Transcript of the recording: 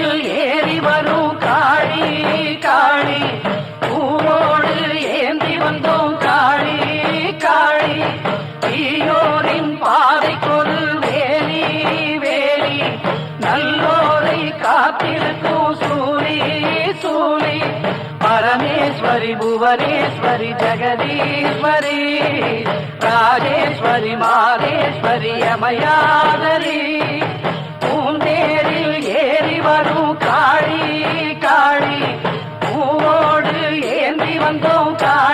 பூந்தேரில் ஏறி வரும் காளி காளி. பூவோடு ஏந்தி வந்தோம் காளி காளி. தீயோரின் பாதை கொள் வேலி வேலி. நல்லோரை காத்திருக்கும் சூரி சூரி பரமேஸ்வரி புவனேஸ்வரி ஜெகதீஸ்வரி. ராஜேஸ்வரி மாதேஸ்வரி அமயாதரி வரும் காளி காளி. பூவோடு ஏந்தி வந்தோம் காளி.